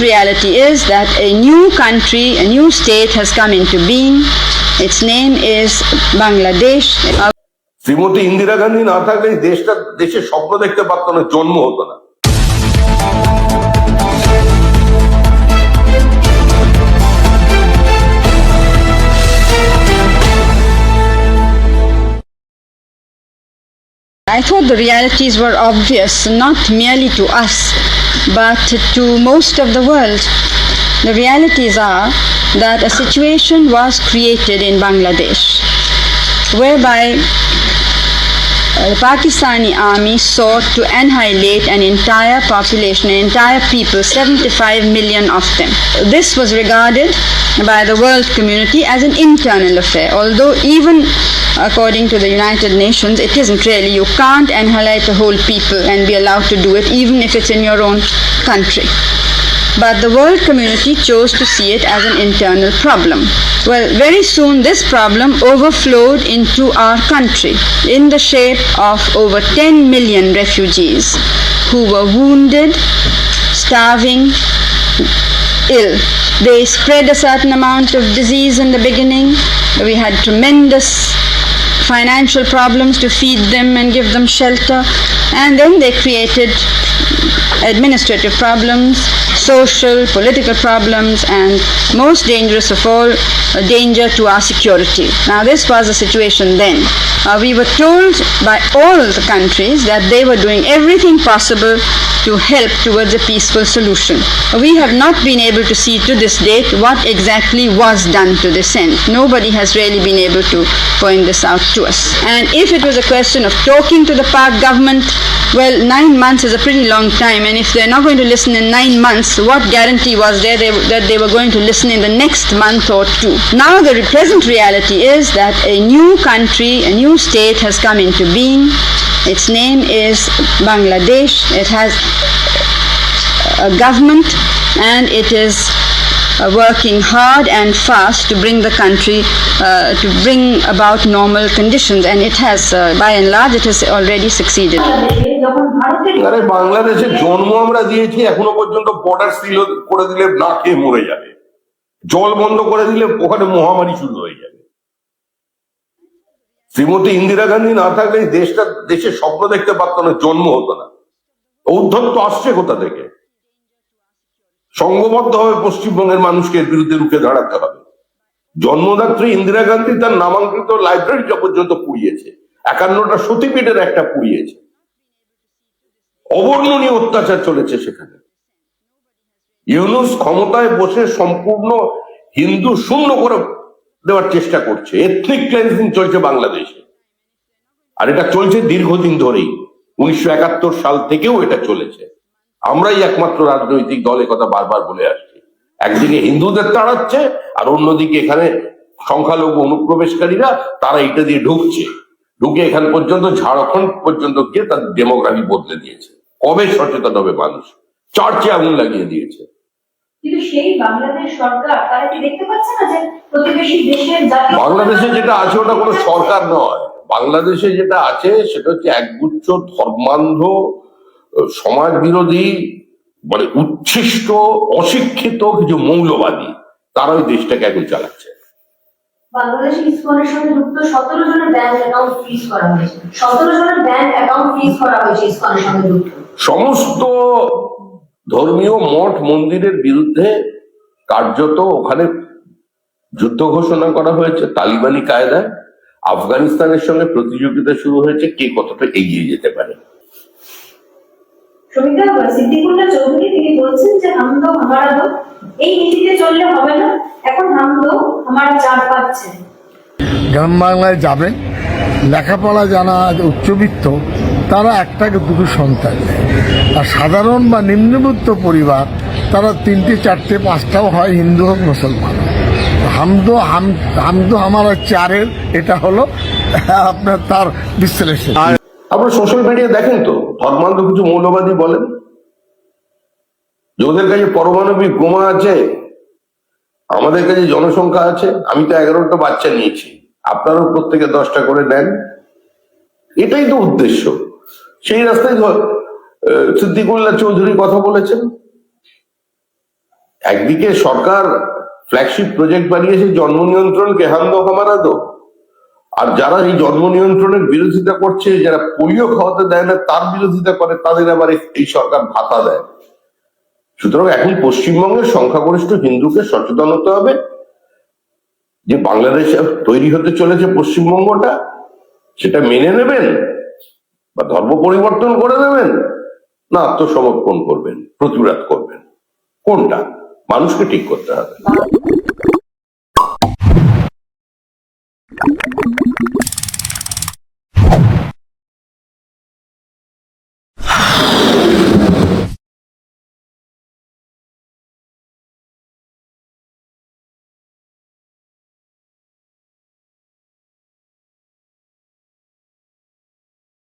reality is that a new country, a new state has come into being. Its name is Bangladesh. Shrimati Indira Gandhi না থাকলে এই দেশটা দেশের স্বপ্ন দেখতে পারতো না জন্ম হতো না I thought the realities were obvious, not merely to us, but to most of the world. The realities are that a situation was created in Bangladesh whereby the Pakistani army sought to annihilate an entire population, an entire people, 75 million of them. This was regarded by the world community as an internal affair, although even according to the United Nations, it isn't really. You can't annihilate a whole people and be allowed to do it, even if it's in your own country. But the world community chose to see it as an internal problem. Well, very soon this problem overflowed into our country in the shape of over 10 million refugees who were wounded, starving, ill. They spread a certain amount of disease in the beginning. We had tremendous financial problems to feed them and give them shelter. And then they created administrative problems, social, political problems, and most dangerous of all, a danger to our security. Now, this was the situation then. Uh, we were told by all the countries that they were doing everything possible to help towards a peaceful solution. We have not been able to see to this date what exactly was done to this end. Nobody has really been able to point this out to us. And if it was a question of talking to the Pak government, well, nine months is a pretty long time, and if they're not going to listen in nine months, what guarantee was there they, that they were going to listen in the next month or two? Now the present reality is that a new country, a new state has come into being. Its name is Bangladesh. It has a government and it is uh, working hard and fast to bring the country uh, to bring about normal conditions and it has uh, by and large it has already succeeded আরে বাংলাদেশের জন্ম আমরা দিয়েছি, এখনও পর্যন্ত border seal করে দিলে না খেয়ে মরে যাবে। জল বন্ধ করে দিলে ওখানে মহামারী শুরু হয়ে যাবে। শ্রীমতী ইন্দিরা গান্ধী না থাকলে দেশটা স্বপ্ন দেখতে পারতো না, জন্ম হতো না। আসছে কোথা থেকে? সংঘবদ্ধভাবে পশ্চিমবঙ্গের মানুষকে এর বিরুদ্ধে রুখে দাঁড়াতে হবে। জন্মদাত্রী ইন্দিরা গান্ধী তার নামাঙ্কিত লাইব্রেরিটা পর্যন্ত পুড়িয়েছে। একান্নটা সতীপীঠের একটা পুড়িয়েছে। অবর্ণনীয় অত্যাচার চলেছে সেখানে। ইউনুস ক্ষমতায় বসে সম্পূর্ণ হিন্দু শূন্য করে দেওয়ার চেষ্টা করছে। এথনিক ক্লেন্সিং চলছে বাংলাদেশে। আর এটা চলছে দীর্ঘদিন ধরেই। উনিশশো একাত্তর সাল থেকেও এটা চলেছে। আমরাই একমাত্র রাজনৈতিক দল কথা বারবার বলে আসছি। একদিকে হিন্দুদের তাড়াচ্ছে, আর অন্যদিকে এখানে সংখ্যালঘু অনুপ্রবেশকারীরা, তারা এটা দিয়ে ঢুকছে। ঢুকে এখান পর্যন্ত, ঝাড়খণ্ড পর্যন্ত গিয়ে তার ডেমোগ্রাফি বদলে দিয়েছে। কবে সচেতন হবে মানুষ? চার্চে আগুন লাগিয়ে দিয়েছে। বাংলাদেশ যেটা আছে ওটা কোনো সরকার নয়। বাংলাদেশে যেটা আছে সেটা হচ্ছে একগুচ্ছ ধর্মান্ধ সমাজ বিরোধী মানে উচ্ছিষ্ট অশিক্ষিত কিছু মৌলবাদী তারা ওই দেশটাকে এখন চালাচ্ছে। বাংলাদেশ ইসকনের সঙ্গে যুক্ত সতেরো জনের ব্যাংক অ্যাকাউন্ট ফ্রিজ করা হয়েছে। সতেরো জনের ব্যাংক অ্যাকাউন্ট ফ্রিজ করা হয়েছে ইসকনের সঙ্গে যুক্ত। সমস্ত ধর্মীয় মঠ মন্দিরের বিরুদ্ধে কার্যত ওখানে যুদ্ধ ঘোষণা করা হয়েছে তালিবানি কায়দায়। আফগানিস্তানের সঙ্গে প্রতিযোগিতা শুরু হয়েছে কে কতটা এগিয়ে যেতে পারে। শ্রমিকা চৌধুরী তিনি বলছেন যে হাম দো এই নীতিতে চললে হবে না। এখন হাম দো হামারা পাচ্ছে। গ্রাম বাংলায় যাবে। লেখাপড়া জানা উচ্চবিত্ত। তারা একটাকে দুটো সন্তান আর সাধারণ বা নিম্নবিত্ত পরিবার, তারা তিনটে, চারটে, পাঁচটাও হয় হিন্দু হোক মুসলমান। হামদো, হাম, হামদো আমার চারের, এটা হলো আপনার তার বিশ্লেষণ। আপনারা সোশ্যাল মিডিয়া দেখেন তো, ধর্মান্ধ কিছু মৌলবাদী বলেন। যে কাছে পারমাণবিক বোমা আছে, আমাদের কাছে জনসংখ্যা আছে, আমি তো এগারোটা বাচ্চা নিয়েছি। আপনারাও প্রত্যেকে দশটা করে নেন এটাই তো উদ্দেশ্য। সেই রাস্তায় সিদ্দিকুল্লাহ চৌধুরী কথা বলেছেন। একদিকে সরকার ফ্ল্যাগশিপ প্রজেক্ট বানিয়েছে জন্ম নিয়ন্ত্রণকে হামদো খামারা দো আর যারা এই জন্ম নিয়ন্ত্রণের বিরোধিতা করছে, যারা পোলিও খাওয়াতে দেয় না, তার বিরোধিতা করে, তাদের আবার এই সরকার ভাতা দেয়। সুতরাং এখন পশ্চিমবঙ্গের সংখ্যাগরিষ্ঠ হিন্দুকে সচেতন হতে হবে। যে বাংলাদেশে তৈরি হতে চলেছে পশ্চিমবঙ্গটা, সেটা মেনে নেবেন। বা ধর্ম পরিবর্তন করে দেবেন না আত্মসমর্পণ করবেন প্রতিবাদ করবেন? কোনটা? মানুষকে ঠিক করতে হবে।